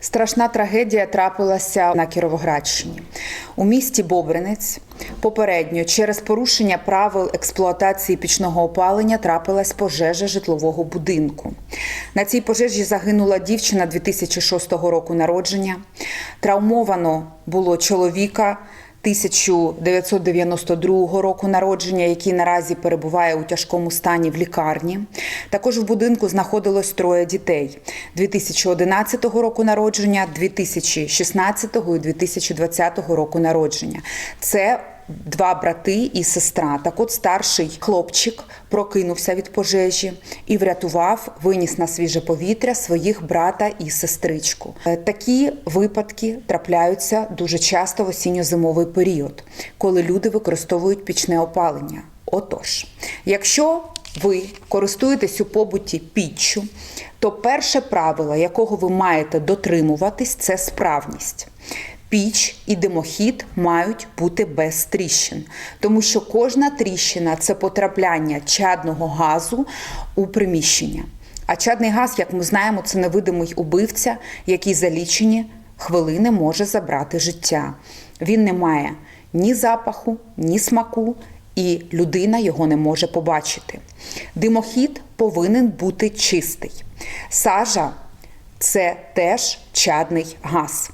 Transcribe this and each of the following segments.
Страшна трагедія трапилася на Кіровоградщині. У місті Бобринець попередньо через порушення правил експлуатації пічного опалення трапилась пожежа житлового будинку. На цій пожежі загинула дівчина 2006 року народження. Травмовано було чоловіка 1992 року народження, який наразі перебуває у тяжкому стані в лікарні. Також в будинку знаходилось троє дітей 2011 року народження, 2016 і 2020 року народження. Це Два брати і сестра. Так от старший хлопчик прокинувся від пожежі і врятував, виніс на свіже повітря своїх брата і сестричку. Е, Такі випадки трапляються дуже часто в осінньо-зимовий період, коли люди використовують пічне опалення. Отож, якщо ви користуєтесь у побуті піччю, то перше правило, якого ви маєте дотримуватись, це справність. Піч і димохід мають бути без тріщин, тому що кожна тріщина це потрапляння чадного газу у приміщення. А чадний газ, як ми знаємо, це невидимий убивця, який за лічені хвилини може забрати життя. Він не має ні запаху, ні смаку, і людина його не може побачити. Димохід повинен бути чистий. Сажа це теж чадний газ.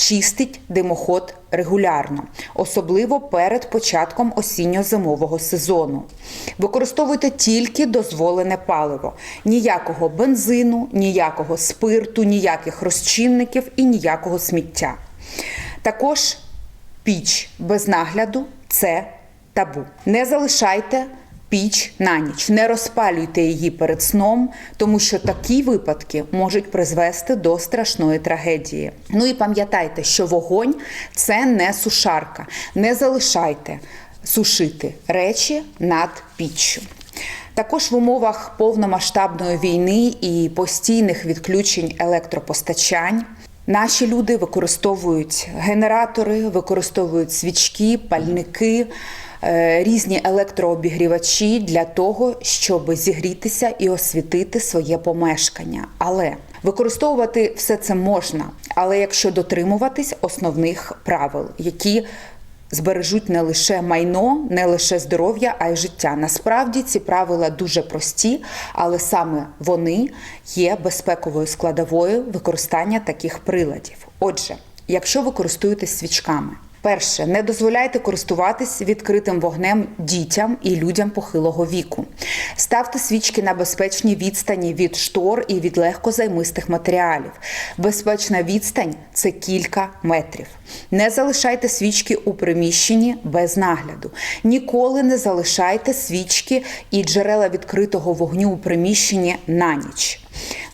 Чистить димоход регулярно, особливо перед початком осінньо-зимового сезону. Використовуйте тільки дозволене паливо: ніякого бензину, ніякого спирту, ніяких розчинників і ніякого сміття. Також піч без нагляду це табу. Не залишайте піч на ніч, не розпалюйте її перед сном, тому що такі випадки можуть призвести до страшної трагедії. Ну і пам'ятайте, що вогонь це не сушарка. Не залишайте сушити речі над піччю. Також в умовах повномасштабної війни і постійних відключень електропостачань наші люди використовують генератори, використовують свічки, пальники, різні електрообігрівачі для того, щоб зігрітися і освітити своє помешкання. Але використовувати все це можна, але якщо дотримуватись основних правил, які збережуть не лише майно, не лише здоров'я, а й життя. Насправді ці правила дуже прості, але саме вони є безпековою складовою використання таких приладів. Отже, якщо ви користуєтесь свічками. Перше, не дозволяйте користуватись відкритим вогнем дітям і людям похилого віку. Ставте свічки на безпечній відстані від штор і від легкозаймистих матеріалів. Безпечна відстань це кілька метрів. Не залишайте свічки у приміщенні без нагляду. Ніколи не залишайте свічки і джерела відкритого вогню у приміщенні на ніч.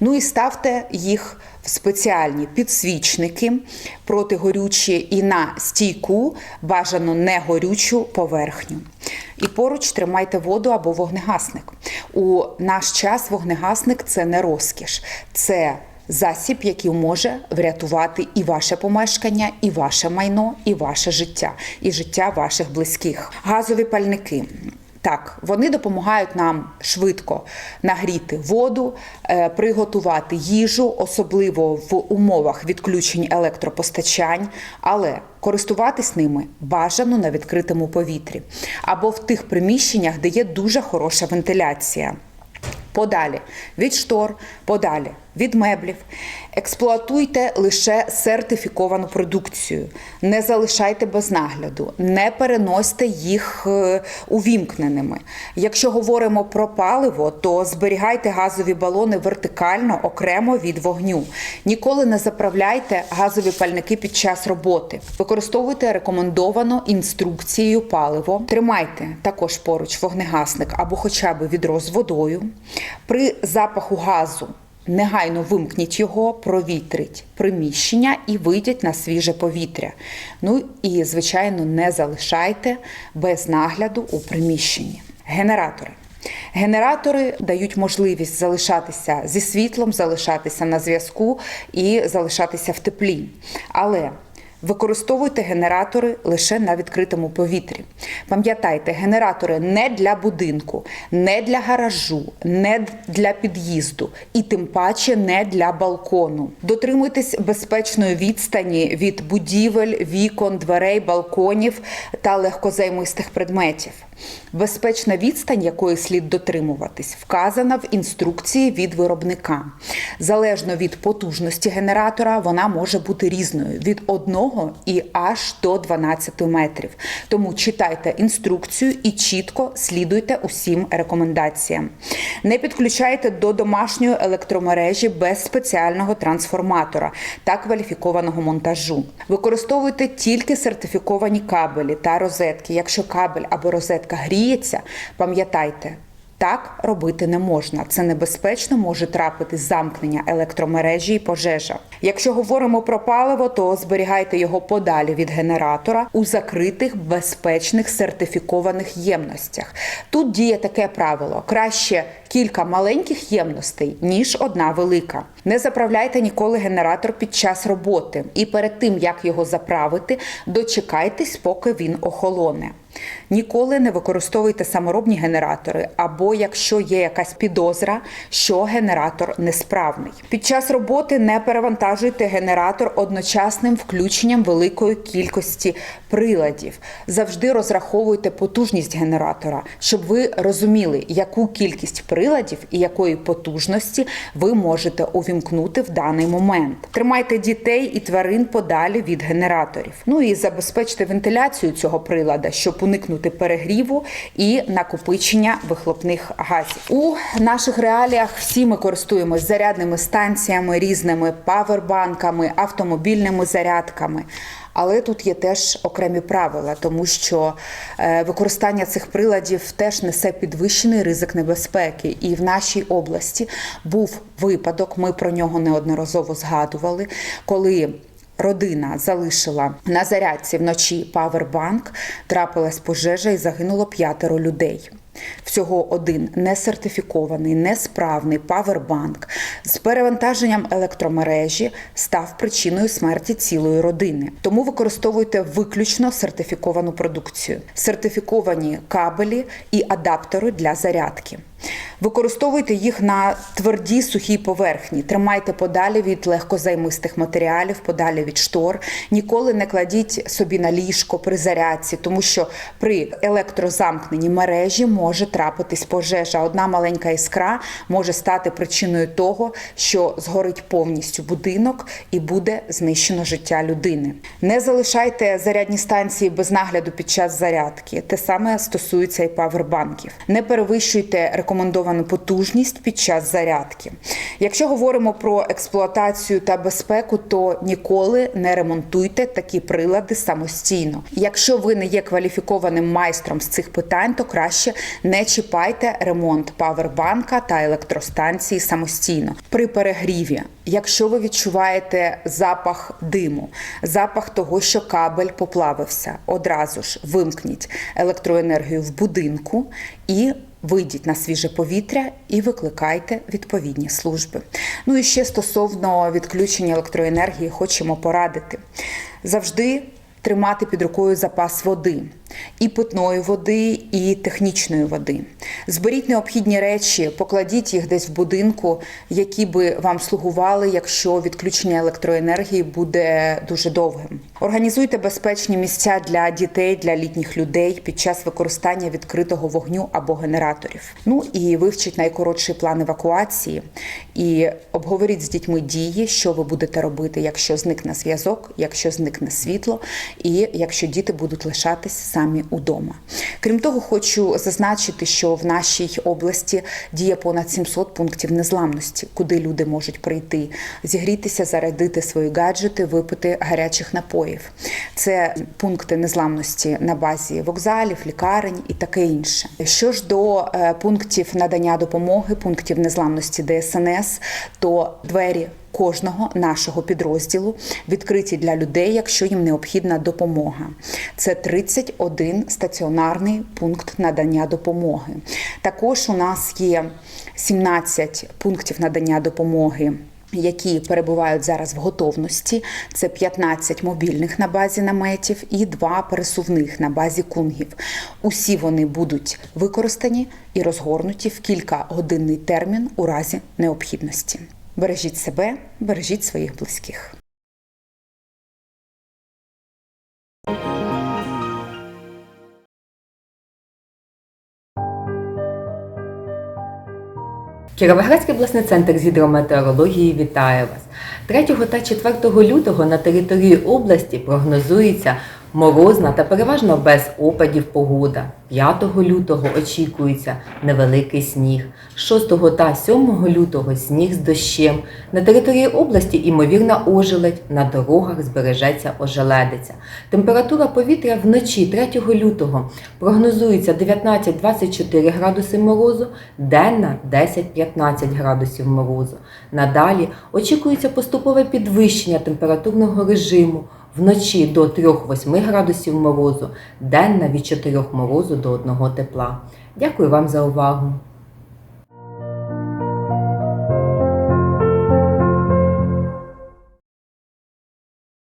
Ну і ставте їх спеціальні підсвічники протигорючі і на стійку бажано негорючу поверхню. І поруч тримайте воду або вогнегасник. У наш час вогнегасник це не розкіш, це засіб, який може врятувати і ваше помешкання, і ваше майно, і ваше життя, і життя ваших близьких. Газові пальники. Так, вони допомагають нам швидко нагріти воду, е, приготувати їжу, особливо в умовах відключень електропостачань, але користуватись ними бажано на відкритому повітрі або в тих приміщеннях, де є дуже хороша вентиляція. Подалі від штор, подалі від меблів. Експлуатуйте лише сертифіковану продукцію, не залишайте без нагляду, не переносьте їх е, увімкненими. Якщо говоримо про паливо, то зберігайте газові балони вертикально окремо від вогню. Ніколи не заправляйте газові пальники під час роботи. Використовуйте рекомендовано інструкцією паливо. Тримайте також поруч вогнегасник або хоча б відро з водою. При запаху газу негайно вимкніть його, провітрить приміщення і вийдіть на свіже повітря. Ну і, звичайно, не залишайте без нагляду у приміщенні. Генератори. Генератори дають можливість залишатися зі світлом, залишатися на зв'язку і залишатися в теплі. Але Використовуйте генератори лише на відкритому повітрі. Пам'ятайте, генератори не для будинку, не для гаражу, не для під'їзду і тим паче не для балкону. Дотримуйтесь безпечної відстані від будівель, вікон, дверей, балконів та легкозаймистих предметів. Безпечна відстань, якої слід дотримуватись, вказана в інструкції від виробника. Залежно від потужності генератора, вона може бути різною від 1 і аж до 12 метрів. Тому читайте інструкцію і чітко слідуйте усім рекомендаціям. Не підключайте до домашньої електромережі без спеціального трансформатора та кваліфікованого монтажу. Використовуйте тільки сертифіковані кабелі та розетки. Якщо кабель або розетка гріється, пам'ятайте. Так робити не можна. Це небезпечно може трапити замкнення електромережі і пожежа. Якщо говоримо про паливо, то зберігайте його подалі від генератора у закритих, безпечних сертифікованих ємностях. Тут діє таке правило: краще кілька маленьких ємностей, ніж одна велика. Не заправляйте ніколи генератор під час роботи, і перед тим як його заправити, дочекайтесь, поки він охолоне. Ніколи не використовуйте саморобні генератори, або якщо є якась підозра, що генератор несправний. Під час роботи не перевантажуйте генератор одночасним включенням великої кількості приладів. Завжди розраховуйте потужність генератора, щоб ви розуміли, яку кількість приладів і якої потужності ви можете увімкнути в даний момент. Тримайте дітей і тварин подалі від генераторів. Ну і забезпечте вентиляцію цього прилада, щоб уникнути перегріву і накопичення вихлопних газів. У наших реаліях всі ми користуємось зарядними станціями, різними павербанками, автомобільними зарядками. Але тут є теж окремі правила, тому що е, використання цих приладів теж несе підвищений ризик небезпеки. І в нашій області був випадок, ми про нього неодноразово згадували, коли Родина залишила на зарядці вночі павербанк, трапилась пожежа і загинуло п'ятеро людей. Всього один несертифікований, несправний павербанк з перевантаженням електромережі став причиною смерті цілої родини. Тому використовуйте виключно сертифіковану продукцію, сертифіковані кабелі і адаптери для зарядки. Використовуйте їх на твердій сухій поверхні, тримайте подалі від легкозаймистих матеріалів, подалі від штор. Ніколи не кладіть собі на ліжко при зарядці, тому що при електрозамкненій мережі може трапитись пожежа. Одна маленька іскра може стати причиною того, що згорить повністю будинок і буде знищено життя людини. Не залишайте зарядні станції без нагляду під час зарядки. Те саме стосується і павербанків. Не перевищуйте рекомендовану потужність під час зарядки. Якщо говоримо про експлуатацію та безпеку, то ніколи не ремонтуйте такі прилади самостійно. Якщо ви не є кваліфікованим майстром з цих питань, то краще не чіпайте ремонт павербанка та електростанції самостійно при перегріві. Якщо ви відчуваєте запах диму, запах того, що кабель поплавився, одразу ж вимкніть електроенергію в будинку і Вийдіть на свіже повітря і викликайте відповідні служби. Ну і ще стосовно відключення електроенергії, хочемо порадити завжди тримати під рукою запас води і питної води, і технічної води. Зберіть необхідні речі, покладіть їх десь в будинку, які би вам слугували, якщо відключення електроенергії буде дуже довгим. Організуйте безпечні місця для дітей, для літніх людей під час використання відкритого вогню або генераторів. Ну і вивчіть найкоротший план евакуації і обговоріть з дітьми дії, що ви будете робити, якщо зникне зв'язок, якщо зникне світло, і якщо діти будуть лишатись самі удома. Крім того, хочу зазначити, що в нашій області діє понад 700 пунктів незламності, куди люди можуть прийти, зігрітися, зарядити свої гаджети, випити гарячих напоїв. Це пункти незламності на базі вокзалів, лікарень і таке інше. Що ж до е, пунктів надання допомоги, пунктів незламності ДСНС, то двері кожного нашого підрозділу відкриті для людей, якщо їм необхідна допомога. Це 31 стаціонарний пункт надання допомоги. Також у нас є 17 пунктів надання допомоги які перебувають зараз в готовності. Це 15 мобільних на базі наметів і 2 пересувних на базі кунгів. Усі вони будуть використані і розгорнуті в кількагодинний термін у разі необхідності. Бережіть себе, бережіть своїх близьких. Кіровоградський обласний центр з гідрометеорології вітає вас. 3 та 4 лютого на території області прогнозується морозна та переважно без опадів погода. 5 лютого очікується невеликий сніг. 6 та 7 лютого сніг з дощем. На території області імовірна ожеледь, на дорогах збережеться ожеледиця. Температура повітря вночі 3 лютого прогнозується 19-24 градуси морозу, денна 10-15 градусів морозу. Надалі очікується поступове підвищення температурного режиму. Вночі до 3-8 градусів морозу, денна від 4 морозу до 1 тепла. Дякую вам за увагу!